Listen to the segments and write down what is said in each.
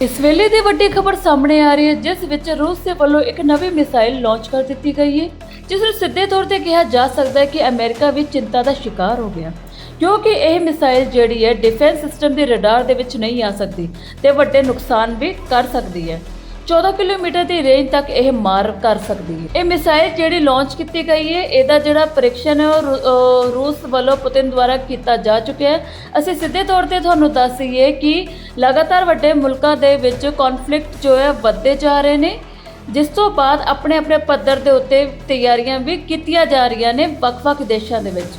ਇਸ ਵੇਲੇ ਦੀ ਵੱਡੀ ਖਬਰ ਸਾਹਮਣੇ ਆ ਰਹੀ ਹੈ, ਜਿਸ ਵਿੱਚ ਰੂਸ ਦੇ ਵੱਲੋਂ ਇੱਕ ਨਵੀਂ ਮਿਸਾਈਲ ਲਾਂਚ ਕਰ ਦਿੱਤੀ ਗਈ ਹੈ, ਜਿਸ ਨੂੰ ਸਿੱਧੇ ਤੌਰ ਤੇ ਕਿਹਾ ਜਾ ਸਕਦਾ ਹੈ ਕਿ ਅਮਰੀਕਾ ਵੀ ਚਿੰਤਾ ਦਾ ਸ਼ਿਕਾਰ ਹੋ ਗਿਆ। ਕਿਉਂਕਿ ਇਹ ਮਿਸਾਈਲ ਜਿਹੜੀ ਹੈ, ਡਿਫੈਂਸ ਸਿਸਟਮ ਦੇ ਰਡਾਰ ਦੇ ਵਿੱਚ ਨਹੀਂ ਆ ਸਕਦੀ ਤੇ ਵੱਡੇ ਨੁਕਸਾਨ ਵੀ ਕਰ ਸਕਦੀ ਹੈ। 14 ਕਿਲੋਮੀਟਰ ਦੀ ਰੇਂਜ ਤੱਕ ਇਹ ਮਾਰ ਕਰ ਸਕਦੀ ਹੈ। ਇਹ ਮਿਸਾਈਲ ਜਿਹੜੀ ਲਾਂਚ ਕੀਤੀ ਗਈ ਹੈ, ਇਹਦਾ ਜਿਹੜਾ ਪਰੀਖਣ ਹੈ, ਉਹ ਰੂ- ਰੂਸ ਵੱਲੋਂ ਪੁਤਿਨ ਦੁਆਰਾ ਕੀਤਾ ਜਾ ਚੁੱਕਿਆ ਹੈ। ਅਸੀਂ ਸਿੱਧੇ ਤੌਰ ਤੇ ਤੁਹਾਨੂੰ ਦੱਸ ਦਈਏ ਕਿ ਲਗਾਤਾਰ ਵੱਡੇ ਮੁਲਕਾਂ ਦੇ ਵਿੱਚ ਕਨਫਲਿਕਟ ਜੋ ਹੈ, ਵੱਧਦੇ ਜਾ ਰਹੇ ਨੇ। ਜਿਸ ਤੋਂ ਬਾਅਦ ਆਪਣੇ ਆਪਣੇ ਪੱਧਰ ਦੇ ਉੱਤੇ ਤਿਆਰੀਆਂ ਵੀ ਕੀਤੀਆਂ ਜਾ ਰਹੀਆਂ ਨੇ ਵੱਖ-ਵੱਖ ਦੇਸ਼ਾਂ ਦੇ ਵਿੱਚ।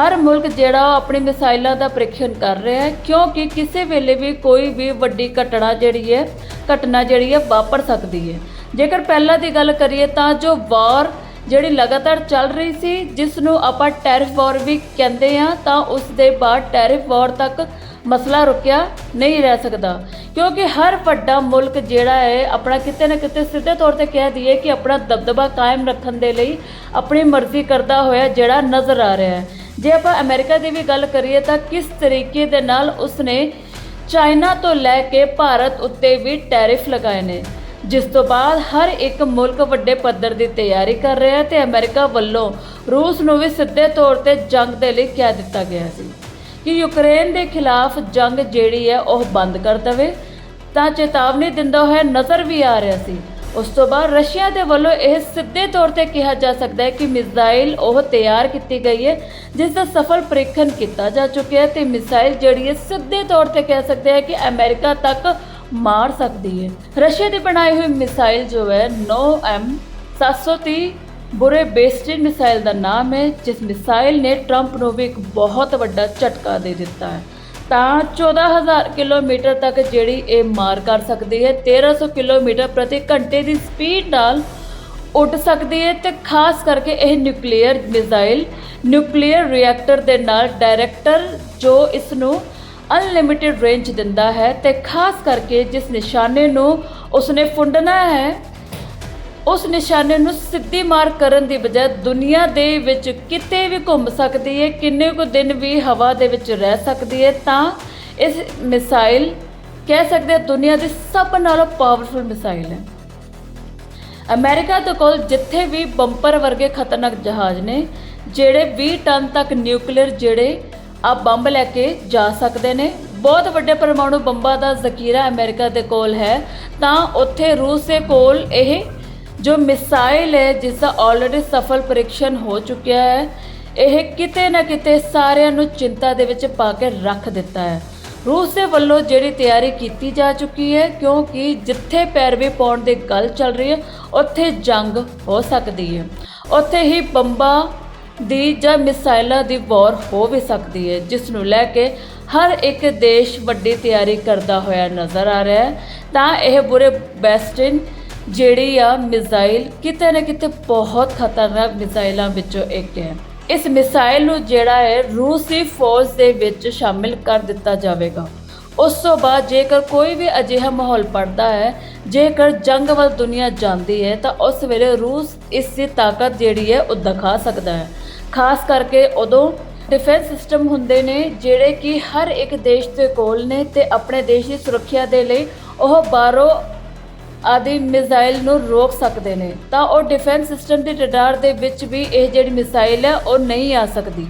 ਹਰ ਮੁਲਕ ਜਿਹੜਾ ਉਹ ਆਪਣੀ ਮਿਸਾਈਲਾਂ ਦਾ ਪ੍ਰੀਖਣ ਕਰ ਰਿਹਾ ਹੈ, ਕਿਉਂਕਿ ਕਿਸੇ ਵੇਲੇ ਵੀ ਕੋਈ ਵੀ ਵੱਡੀ ਘਟਨਾ ਜਿਹੜੀ ਹੈ ਘਟਨਾ ਜਿਹੜੀ ਹੈ ਵਾਪਰ ਸਕਦੀ ਹੈ। ਜੇਕਰ ਪਹਿਲਾਂ ਦੀ ਗੱਲ ਕਰੀਏ ਤਾਂ ਜੋ ਵਾਰ ਜਿਹੜੀ ਲਗਾਤਾਰ ਚੱਲ ਰਹੀ ਸੀ, ਜਿਸ ਨੂੰ ਆਪਾਂ ਟੈਰਿਫ ਵਾਰ ਵੀ ਕਹਿੰਦੇ ਆ ਤਾਂ ਉਸ ਦੇ ਬਾਅਦ ਟੈਰਿਫ ਵਾਰ ਤੱਕ ਮਸਲਾ ਰੁਕਿਆ ਨਹੀਂ ਰਹਿ ਸਕਦਾ। ਕਿਉਂਕਿ ਹਰ ਵੱਡਾ ਮੁਲਕ ਜਿਹੜਾ ਹੈ, ਆਪਣਾ ਕਿਤੇ ਨਾ ਕਿਤੇ ਸਿੱਧੇ ਤੌਰ ਤੇ ਕਹਿ ਦਈਏ ਕਿ ਆਪਣਾ ਦਬਦਬਾ ਕਾਇਮ ਰੱਖਣ ਦੇ ਲਈ ਆਪਣੀ ਮਰਜ਼ੀ ਕਰਦਾ ਹੋਇਆ ਜਿਹੜਾ ਨਜ਼ਰ ਆ ਰਿਹਾ ਹੈ। ਜੇ ਆਪਾਂ ਅਮਰੀਕਾ ਦੀ ਵੀ ਗੱਲ ਕਰੀਏ ਤਾਂ ਕਿਸ ਤਰੀਕੇ ਦੇ ਨਾਲ ਉਸਨੇ ਚਾਈਨਾ ਤੋਂ ਲੈ ਕੇ ਭਾਰਤ ਉੱਤੇ ਵੀ ਟੈਰਿਫ ਲਗਾਏ ਨੇ, ਜਿਸ ਤੋਂ ਬਾਅਦ ਹਰ ਇੱਕ ਮੁਲਕ ਵੱਡੇ ਪੱਧਰ ਦੀ ਤਿਆਰੀ ਕਰ ਰਿਹਾ ਹੈ ਤੇ ਅਮਰੀਕਾ ਵੱਲੋਂ ਰੂਸ ਨੂੰ ਵੀ ਸਿੱਧੇ ਤੌਰ ਤੇ ਜੰਗ ਦੇ ਲਈ ਕਹਿ ਦਿੱਤਾ ਗਿਆ ਸੀ ਕਿ ਯੂਕਰੇਨ ਦੇ ਖਿਲਾਫ ਜੰਗ ਜਿਹੜੀ ਹੈ ਉਹ ਬੰਦ ਕਰ ਦਵੇ। ਤਾਂ ਚੇਤਾਵਨੀ ਦਿੰਦਾ ਹੋਇਆ ਨਜ਼ਰ ਵੀ ਆ ਰਿਹਾ ਸੀ ਉਸ ਤੋਂ ਬਾਅਦ ਰਸ਼ੀਆ ਦੇ ਵੱਲੋਂ ਇਹ ਸਿੱਧੇ ਤੌਰ ਤੇ ਕਿਹਾ ਜਾ ਸਕਦਾ ਹੈ ਕਿ ਮਿਜ਼ਾਈਲ ਉਹ ਤਿਆਰ ਕੀਤੀ ਗਈ ਹੈ, ਜਿਸ ਦਾ ਸਫਲ ਪ੍ਰੀਖਣ ਕੀਤਾ ਜਾ ਚੁੱਕਿਆ ਹੈ ਤੇ ਮਿਸਾਈਲ ਜਿਹੜੀ ਹੈ ਸਿੱਧੇ ਤੌਰ ਤੇ ਕਹਿ ਸਕਦੇ ਹਾਂ ਕਿ ਅਮਰੀਕਾ ਤੱਕ ਮਾਰ ਸਕਦੀ ਹੈ। ਰਸ਼ੀਆ ਦੀ ਬਣਾਈ ਹੋਈ ਮਿਸਾਈਲ ਜੋ ਹੈ 9M 730 ਬੁਰੇ ਬੇਸਟਿਨ ਮਿਸਾਈਲ ਦਾ ਨਾਮ ਹੈ, ਜਿਸ ਮਿਸਾਈਲ ਨੇ ਟਰੰਪ ਨੂੰ ਵੀ ਇੱਕ ਬਹੁਤ ਵੱਡਾ ਝਟਕਾ ਦੇ ਦਿੱਤਾ ਹੈ। ਤਾਂ 14000 ਕਿਲੋਮੀਟਰ ਤੱਕ ਜਿਹੜੀ ਇਹ ਮਾਰ ਕਰ ਸਕਦੀ ਹੈ। 1300 ਕਿਲੋਮੀਟਰ ਪ੍ਰਤੀ ਘੰਟੇ ਦੀ ਸਪੀਡ ਨਾਲ ਉੱਡ ਸਕਦੀ ਹੈ ਤੇ ਖਾਸ ਕਰਕੇ ਇਹ ਨਿਊਕਲੀਅਰ ਮਿਜ਼ਾਈਲ, ਨਿਊਕਲੀਅਰ ਰਿਐਕਟਰ ਦੇ ਨਾਲ ਡਾਇਰੈਕਟਰ ਜੋ ਇਸ ਨੂੰ ਅਨਲਿਮਿਟਿਡ ਰੇਂਜ ਦਿੰਦਾ ਹੈ ਤੇ ਖਾਸ ਕਰਕੇ ਜਿਸ ਨਿਸ਼ਾਨੇ ਨੂੰ ਉਸਨੇ ਫੁੰਡਣਾ ਹੈ ਉਸ ਨਿਸ਼ਾਨੇ ਨੂੰ ਸਿੱਧੀ ਮਾਰ ਕਰਨ ਦੀ ਬਜਾਏ ਦੁਨੀਆ ਦੇ ਵਿੱਚ ਕਿਤੇ ਵੀ ਘੁੰਮ ਸਕਦੀ ਹੈ, ਕਿੰਨੇ ਕੁ ਦਿਨ ਵੀ ਹਵਾ ਦੇ ਵਿੱਚ ਰਹਿ ਸਕਦੀ ਹੈ, ਤਾਂ ਇਸ ਮਿਸਾਈਲ ਕਹਿ ਸਕਦੇ ਦੁਨੀਆ ਦੀ ਸਭ ਨਾਲੋਂ ਪਾਵਰਫੁਲ ਮਿਸਾਈਲ ਹੈ। ਅਮਰੀਕਾ ਦੇ ਕੋਲ ਜਿੱਥੇ ਵੀ ਬੰਪਰ ਵਰਗੇ ਖਤਰਨਾਕ ਜਹਾਜ਼ ਨੇ, ਜਿਹੜੇ 20 ਟਨ ਤੱਕ ਨਿਊਕਲੀਅਰ ਜਿਹੜੇ ਆ ਬੰਬ ਲੈ ਕੇ ਜਾ ਸਕਦੇ ਨੇ, ਬਹੁਤ ਵੱਡੇ ਪਰਮਾਣੂ ਬੰਬਾਂ ਦਾ ਜ਼ਖੀਰਾ ਅਮਰੀਕਾ ਦੇ ਕੋਲ ਹੈ, ਤਾਂ ਉੱਥੇ ਰੂਸ ਦੇ ਕੋਲ ਇਹ ਜੋ ਮਿਸਾਈਲ ਹੈ, ਜਿਸ ਦਾ ਆਲਰੇਡੀ ਸਫਲ ਪਰੀਖਣ ਹੋ ਚੁੱਕਿਆ ਹੈ, ਇਹ ਕਿਤੇ ਨਾ ਕਿਤੇ ਸਾਰਿਆਂ ਨੂੰ ਚਿੰਤਾ ਦੇ ਵਿੱਚ ਪਾ ਕੇ ਰੱਖ ਦਿੱਤਾ ਹੈ। ਰੂਸ ਦੇ ਵੱਲੋਂ ਜਿਹੜੀ ਤਿਆਰੀ ਕੀਤੀ ਜਾ ਚੁੱਕੀ ਹੈ, ਕਿਉਂਕਿ ਜਿੱਥੇ ਪੈਰਵੀ ਪਾਉਣ ਦੀ ਗੱਲ ਚੱਲ ਰਹੀ ਹੈ, ਉੱਥੇ ਜੰਗ ਹੋ ਸਕਦੀ ਹੈ। ਉੱਥੇ ਹੀ ਬੰਬਾਂ ਦੀ ਜਾਂ ਮਿਸਾਈਲਾਂ ਦੀ ਵਾਰ ਹੋ ਵੀ ਸਕਦੀ ਹੈ, ਜਿਸ ਨੂੰ ਲੈ ਕੇ ਹਰ ਇੱਕ ਦੇਸ਼ ਵੱਡੀ ਤਿਆਰੀ ਕਰਦਾ ਹੋਇਆ ਨਜ਼ਰ ਆ ਰਿਹਾ ਹੈ। ਤਾਂ ਇਹ ਬੁਰੇ ਬੈਸਟਿਨ ਜਿਹੜੀ ਆ ਮਿਜ਼ਾਈਲ ਕਿਤੇ ਨਾ ਕਿਤੇ ਬਹੁਤ ਖਤਰਨਾਕ ਮਿਜ਼ਾਈਲਾਂ ਵਿੱਚੋਂ ਇੱਕ ਹੈ। ਇਸ ਮਿਸਾਈਲ ਨੂੰ ਜਿਹੜਾ ਹੈ ਰੂਸੀ ਫੌਜ ਦੇ ਵਿੱਚ ਸ਼ਾਮਿਲ ਕਰ ਦਿੱਤਾ ਜਾਵੇਗਾ। ਉਸ ਤੋਂ ਬਾਅਦ ਜੇਕਰ ਕੋਈ ਵੀ ਅਜਿਹਾ ਮਾਹੌਲ ਪੜਦਾ ਹੈ, ਜੇਕਰ ਜੰਗ ਵੱਲ ਦੁਨੀਆ ਜਾਂਦੀ ਹੈ, ਤਾਂ ਉਸ ਵੇਲੇ ਰੂਸ ਇਸ ਦੀ ਤਾਕਤ ਜਿਹੜੀ ਹੈ ਉਹ ਦਿਖਾ ਸਕਦਾ ਹੈ। ਖਾਸ ਕਰਕੇ ਉਦੋਂ ਡਿਫੈਂਸ ਸਿਸਟਮ ਹੁੰਦੇ ਨੇ ਜਿਹੜੇ ਕਿ ਹਰ ਇੱਕ ਦੇਸ਼ ਦੇ ਕੋਲ ਨੇ ਤੇ ਆਪਣੇ ਦੇਸ਼ ਦੀ ਸੁਰੱਖਿਆ ਦੇ ਲਈ ਉਹ ਬਾਹਰੋਂ ਆਦਿ ਮਿਜ਼ਾਈਲ ਨੂੰ ਰੋਕ ਸਕਦੇ ਨੇ, ਤਾਂ ਉਹ ਡਿਫੈਂਸ ਸਿਸਟਮ ਦੀ ਰਡਾਰ ਦੇ ਵਿੱਚ ਵੀ ਇਹ ਜਿਹੜੀ ਮਿਸਾਈਲ ਹੈ, ਉਹ ਨਹੀਂ ਆ ਸਕਦੀ।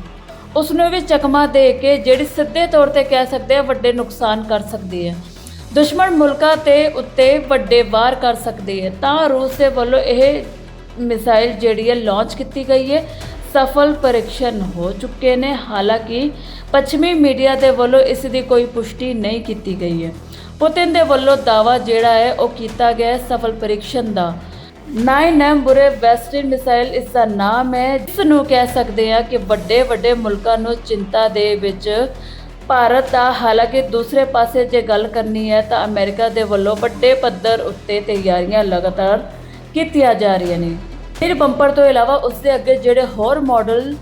ਉਸ ਨੂੰ ਵੀ ਚਕਮਾ ਦੇ ਕੇ ਜਿਹੜੀ ਸਿੱਧੇ ਤੌਰ ਤੇ ਕਹਿ ਸਕਦੇ ਆ, ਵੱਡੇ ਨੁਕਸਾਨ ਕਰ ਸਕਦੀ ਹੈ। ਦੁਸ਼ਮਣ ਮੁਲਕਾਂ ਤੇ ਉੱਤੇ ਵੱਡੇ ਵਾਰ ਕਰ ਸਕਦੀ ਹੈ, ਤਾਂ ਰੂਸ ਦੇ ਵੱਲੋਂ ਇਹ ਮਿਸਾਈਲ ਜਿਹੜੀ ਹੈ, ਲਾਂਚ ਕੀਤੀ ਗਈ ਹੈ। ਸਫਲ ਪਰੀਖਣ ਹੋ ਚੁੱਕੇ ਨੇ, ਹਾਲਾਂਕਿ ਪੱਛਮੀ ਮੀਡੀਆ ਦੇ ਵੱਲੋਂ ਇਸ ਦੀ ਕੋਈ ਪੁਸ਼ਟੀ ਨਹੀਂ ਕੀਤੀ ਗਈ ਹੈ। ਪੁਤਿਨ ਦੇ ਵੱਲੋਂ ਦਾਵਾ ਜਿਹੜਾ ਹੈ ਉਹ ਕੀਤਾ ਗਿਆ ਸਫਲ ਪਰੀਖਣ ਦਾ। 9M ਬੁਰੇ ਵੈਸਟਰਨ ਮਿਸਾਈਲ ਇਸ ਦਾ ਨਾਮ ਹੈ। ਜਿਸ ਨੂੰ ਕਹਿ ਸਕਦੇ ਹਾਂ ਕਿ ਵੱਡੇ ਵੱਡੇ ਮੁਲਕਾਂ ਨੂੰ ਚਿੰਤਾ ਦੇ ਵਿੱਚ ਭਾਰਤ ਦਾ। ਹਾਲਾਂਕਿ ਦੂਸਰੇ ਪਾਸੇ ਜੇ ਗੱਲ ਕਰਨੀ ਹੈ ਤਾਂ ਅਮਰੀਕਾ ਦੇ ਵੱਲੋਂ ਵੱਡੇ ਪੱਧਰ ਉੱਤੇ ਤਿਆਰੀਆਂ ਲਗਾਤਾਰ ਕੀਤੀਆਂ ਜਾ ਰਹੀਆਂ ਨੇ। ਫਿਰ ਬੰਪਰ ਤੋਂ ਇਲਾਵਾ ਉਸ ਦੇ ਅੱਗੇ ਜਿਹੜੇ ਹੋਰ ਮਾਡਲ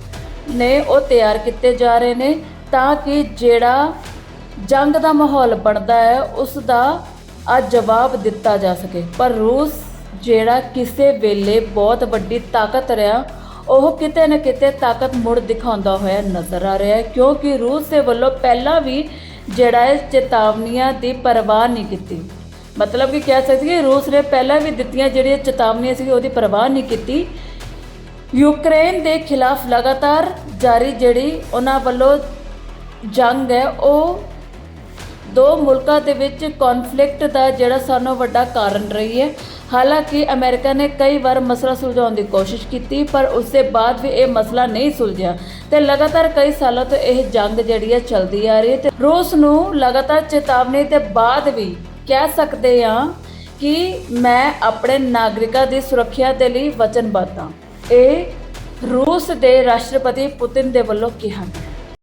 ਨੇ ਉਹ ਤਿਆਰ ਕੀਤੇ ਜਾ ਰਹੇ ਨੇ ਤਾਂ ਕਿ ਜਿਹੜਾ ਜੰਗ ਦਾ ਮਾਹੌਲ ਬਣਦਾ ਹੈ, ਉਸ ਦਾ ਆ ਜਵਾਬ ਦਿੱਤਾ ਜਾ ਸਕੇ। ਪਰ ਰੂਸ ਜਿਹੜਾ ਕਿਸੇ ਵੇਲੇ ਬਹੁਤ ਵੱਡੀ ਤਾਕਤ ਰਿਹਾ, ਉਹ ਕਿਤੇ ਨਾ ਕਿਤੇ ਤਾਕਤ ਮੁੜ ਦਿਖਾਉਂਦਾ ਹੋਇਆ ਨਜ਼ਰ ਆ ਰਿਹਾ ਹੈ, ਕਿਉਂਕਿ ਰੂਸ ਦੇ ਵੱਲੋਂ ਪਹਿਲਾਂ ਵੀ ਜਿਹੜਾ ਹੈ ਚੇਤਾਵਨੀਆਂ ਦੀ ਪਰਵਾਹ ਨਹੀਂ ਕੀਤੀ। ਮਤਲਬ ਕਿ ਕਹਿ ਸਕਦੇ ਕਿ ਰੂਸ ਨੇ ਪਹਿਲਾਂ ਵੀ ਦਿੱਤੀਆਂ ਜਿਹੜੀਆਂ ਚੇਤਾਵਨੀਆਂ ਸੀ, ਉਹਦੀ ਪਰਵਾਹ ਨਹੀਂ ਕੀਤੀ। ਯੂਕਰੇਨ ਦੇ ਖਿਲਾਫ ਲਗਾਤਾਰ ਜਾਰੀ ਜਿਹੜੀ ਉਹਨਾਂ ਵੱਲੋਂ ਜੰਗ ਹੈ, ਉਹ ਦੋ ਮੁਲਕਾਂ ਦੇ ਵਿੱਚ ਕਨਫਲਿਕਟ ਦਾ ਜਿਹੜਾ ਸਾਨੂੰ ਵੱਡਾ ਕਾਰਨ ਰਹੀ ਹੈ। ਹਾਲਾਂਕਿ ਅਮਰੀਕਾ ਨੇ ਕਈ ਵਾਰ ਮਸਲਾ ਸੁਲਝਾਉਣ ਦੀ ਕੋਸ਼ਿਸ਼ ਕੀਤੀ, ਪਰ ਉਸ ਦੇ ਬਾਅਦ ਵੀ ਇਹ ਮਸਲਾ ਨਹੀਂ ਸੁਲਝਿਆ। ਤੇ ਲਗਾਤਾਰ ਕਈ ਸਾਲਾਂ ਤੋਂ ਇਹ ਜੰਗ ਜਿਹੜੀ ਹੈ ਚੱਲਦੀ ਆ ਰਹੀ ਹੈ ਤੇ ਰੂਸ ਨੂੰ ਲਗਾਤਾਰ ਚੇਤਾਵਨੀ ਦੇ ਬਾਅਦ ਵੀ ਕਹਿ ਸਕਦੇ ਹਾਂ ਕਿ ਮੈਂ ਆਪਣੇ ਨਾਗਰਿਕਾਂ ਦੀ ਸੁਰੱਖਿਆ ਦੇ ਲਈ ਵਚਨਬੱਧ ਹਾਂ। ਇਹ ਰੂਸ ਦੇ ਰਾਸ਼ਟਰਪਤੀ ਪੁਤਿਨ ਦੇ ਵੱਲੋਂ ਕਿਹਾ ਗਿਆ।